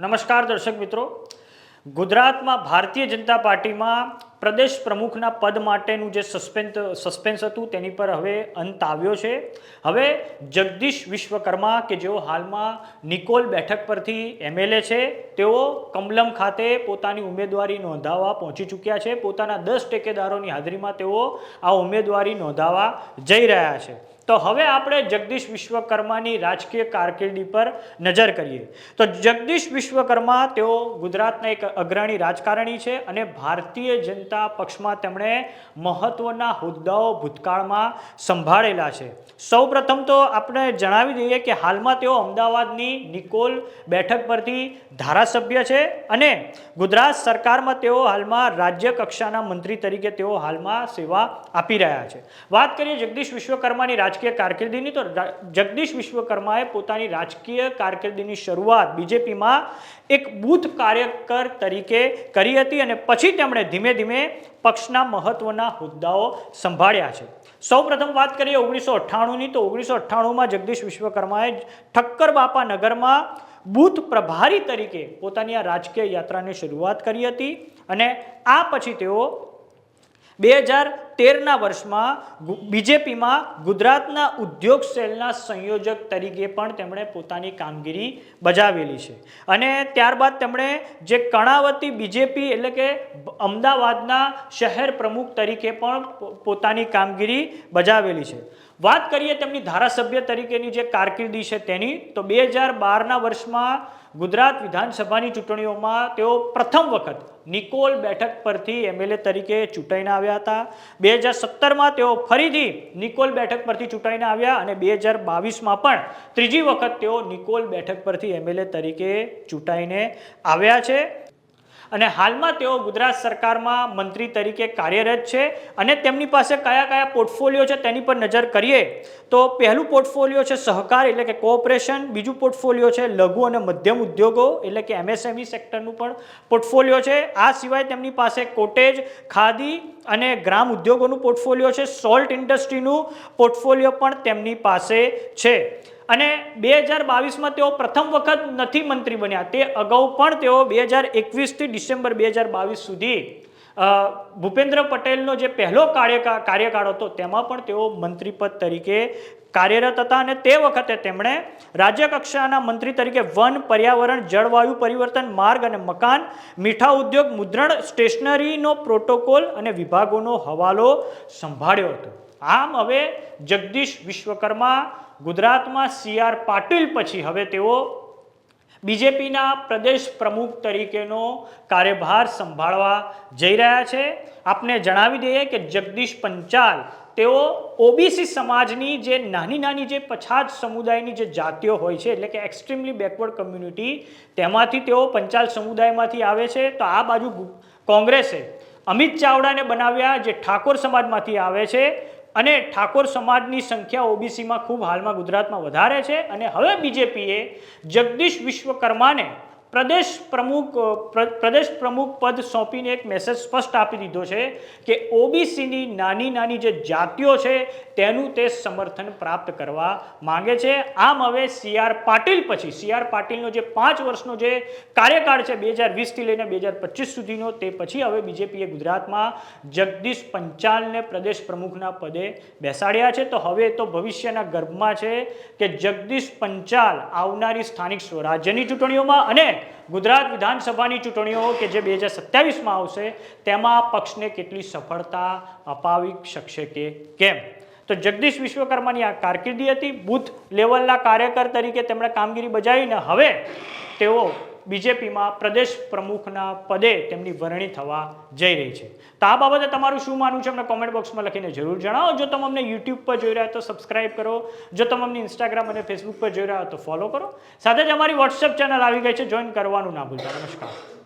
નમસ્કાર દર્શક મિત્રો. ગુજરાતમાં ભારતીય જનતા પાર્ટીમાં પ્રદેશ પ્રમુખના પદ માટેનું જે સસ્પેન્સ સસ્પેન્સ હતું તેની પર હવે અંત આવ્યો છે. હવે જગદીશ વિશ્વકર્મા કે જેઓ હાલમાં નિકોલ બેઠક પરથી એમએલએ છે, તેઓ કમલમ ખાતે પોતાની ઉમેદવારી નોંધાવવા પહોંચી ચૂક્યા છે. પોતાના દસ ટેકેદારોની હાજરીમાં તેઓ આ ઉમેદવારી નોંધાવવા જઈ રહ્યા છે. તો હવે આપણે જગદીશ વિશ્વકર્માની રાજકીય કારકિર્દી પર નજર કરીએ. તો જગદીશ વિશ્વકર્મા તેઓ ગુજરાતના એક અગ્રણી રાજકારણી છે અને ભારતીય જનતા પક્ષમાં તેમણે મહત્વના હોદ્દાઓ ભૂતકાળમાં સંભાળેલા છે. સૌપ્રથમ તો આપણે જણાવી દઈએ કે હાલમાં તેઓ અમદાવાદની નિકોલ બેઠક પરથી ધારાસભ્ય છે અને ગુજરાત સરકારમાં તેઓ હાલમાં રાજ્ય કક્ષાના મંત્રી તરીકે તેઓ હાલમાં સેવા આપી રહ્યા છે. વાત કરીએ જગદીશ વિશ્વકર્માની રાજકીય કારકિર્દીની તો જગદીશ વિશ્વકર્માએ પોતાની રાજકીય કારકિર્દીની શરૂઆત બીજેપીમાં એક બૂથ કાર્યકર તરીકે કરી હતી અને પછી તેમણે ધીમે ધીમે પક્ષના મહત્વના હોદ્દાઓ સંભાળ્યા છે. સૌપ્રથમ વાત કરીએ ઓગણીસો અઠ્ઠાણુંની, તો ઓગણીસો અઠ્ઠાણુંમાં જગદીશ વિશ્વકર્માએ ઠક્કર બાપા નગરમાં બૂથ પ્રભારી તરીકે પોતાની આ રાજકીય યાત્રાની શરૂઆત કરી હતી અને આ પછી તેઓ બે હજાર તેરના વર્ષમાં બીજેપીમાં ગુજરાતના ઉદ્યોગ સેલના સંયોજક તરીકે પણ તેમણે પોતાની કામગીરી બજાવેલી છે. અને ત્યારબાદ તેમણે જે કર્ણાવતી બીજેપી એટલે કે અમદાવાદના શહેર પ્રમુખ તરીકે પણ પોતાની કામગીરી બજાવેલી છે. વાત કરીએ તેમની ધારાસભ્ય તરીકેની જે કારકિર્દી છે તેની, તો બે હજાર બારના વર્ષમાં ગુજરાત વિધાનસભાની ચૂંટણીઓમાં તેઓ પ્રથમ વખત નિકોલ બેઠક પરથી એમએલએ તરીકે ચૂંટાઈને આવ્યા હતા. બે હજાર સત્તરમાં તેઓ ફરીથી નિકોલ બેઠક પરથી ચૂંટાઈને આવ્યા અને બે હજાર બાવીસમાં પણ ત્રીજી વખત તેઓ નિકોલ બેઠક પરથી એમએલએ તરીકે ચૂંટાઈને આવ્યા છે. અને હાલમાં તેઓ ગુજરાત સરકારમાં મંત્રી તરીકે કાર્યરત છે. અને તેમની પાસે કયા કયા પોર્ટફોલિયો છે તેની પર નજર કરીએ તો પહેલું પોર્ટફોલિયો છે સહકાર એટલે કે કોઓપરેશન. બીજું પોર્ટફોલિયો છે લઘુ અને મધ્યમ ઉદ્યોગો એટલે કે એમએસએમઈ સેક્ટરનું પણ પોર્ટફોલિયો છે. આ સિવાય તેમની પાસે કોટેજ, ખાદી અને ગ્રામ ઉદ્યોગોનું પોર્ટફોલિયો છે. સોલ્ટ ઇન્ડસ્ટ્રીનું પોર્ટફોલિયો પણ તેમની પાસે છે. અને બે હજાર બાવીસમાં તેઓ પ્રથમ વખત નથી મંત્રી બન્યા. તે અગાઉ પણ તેઓ બે હજાર એકવીસથી ડિસેમ્બર બે હજાર બાવીસ સુધી ભૂપેન્દ્ર પટેલનો જે પહેલો કાર્યકાળ કાર્યકાળ હતો, તેમાં પણ તેઓ મંત્રીપદ તરીકે કાર્યરત હતા અને તે વખતે તેમણે રાજ્યકક્ષાના મંત્રી તરીકે વન, પર્યાવરણ, જળવાયુ પરિવર્તન, માર્ગ અને મકાન, મીઠા ઉદ્યોગ, મુદ્રણ, સ્ટેશનરીનો પ્રોટોકોલ અને વિભાગોનો હવાલો સંભાળ્યો હતો. આમ હવે જગદીશ વિશ્વકર્મા ગુજરાતમાં સી આર પાટીલ પછી હવે તેઓ બીજેપીના પ્રદેશ પ્રમુખ તરીકેનો કાર્યભાર સંભાળવા જઈ રહ્યા છે. આપને જણાવી દઈએ કે જગદીશ પંચાલ, તેઓ ઓબીસી સમાજની જે નાની નાની જે પછાત સમુદાયની જે જાતિઓ હોય છે, એટલે કે એક્સ્ટ્રીમલી બેકવર્ડ કમ્યુનિટી, તેમાંથી તેઓ પંચાલ સમુદાયમાંથી આવે છે. તો આ બાજુ કોંગ્રેસે અમિત ચાવડાને બનાવ્યા જે ઠાકોર સમાજમાંથી આવે છે. અને ઠાકોર સમાજની સંખ્યા ઓબીસીમાં ખૂબ હાલમાં ગુજરાતમાં વધારે છે અને હવે બીજેપીએ જગદીશ વિશ્વકર્માને પ્રદેશ પ્રમુખ પ્ર- પ્રદેશ પ્રમુખ પદ સોંપીને એક મેસેજ સ્પષ્ટ આપી દીધો છે કે ઓબીસીની નાની નાની જે જાતિઓ છે તેનું તે સમર્થન પ્રાપ્ત કરવા માંગે છે. આમ હવે સી આર પાટીલ પછી સી આર પાટીલનો જે પાંચ વર્ષનો જે કાર્યકાળ છે બે હજાર વીસથી લઈને બે હજાર પચીસ સુધીનો તે પછી હવે બીજેપીએ ગુજરાતમાં જગદીશ પંચાલને પ્રદેશ પ્રમુખના પદે બેસાડ્યા છે. તો હવે તો ભવિષ્યના ગર્ભમાં છે કે જગદીશ પંચાલ આવનારી સ્થાનિક સ્વરાજ્યની ચૂંટણીઓમાં અને ગુજરાત વિધાનસભાની ચૂંટણીઓ કે જે બે હજાર સત્યાવીસમાં આવશે, તેમાં પક્ષને કેટલી સફળતા અપાવી શકશે કે કેમ? તો જગદીશ વિશ્વકર્માની આ કારકિર્દી હતી, બુથ લેવલના કાર્યકર તરીકે તેમણે કામગીરી બજાવીને હવે તેઓ બીજેપીમાં પ્રદેશ પ્રમુખના પદે તેમની વરણી થવા જઈ રહી છે. તો આ બાબતે તમારું શું માનવું છે? અમને કોમેન્ટ બોક્સમાં લખીને જરૂર જણાવો. જો તમે અમને યુટ્યુબ પર જોઈ રહ્યા તો સબસ્ક્રાઇબ કરો. જો તમે અમને ઇન્સ્ટાગ્રામ અને ફેસબુક પર જોઈ રહ્યા તો ફોલો કરો. સાથે જ અમારી વોટ્સએપ ચેનલ આવી ગઈ છે. જોઈન કરવાનું ના ભૂલતા. નમસ્કાર.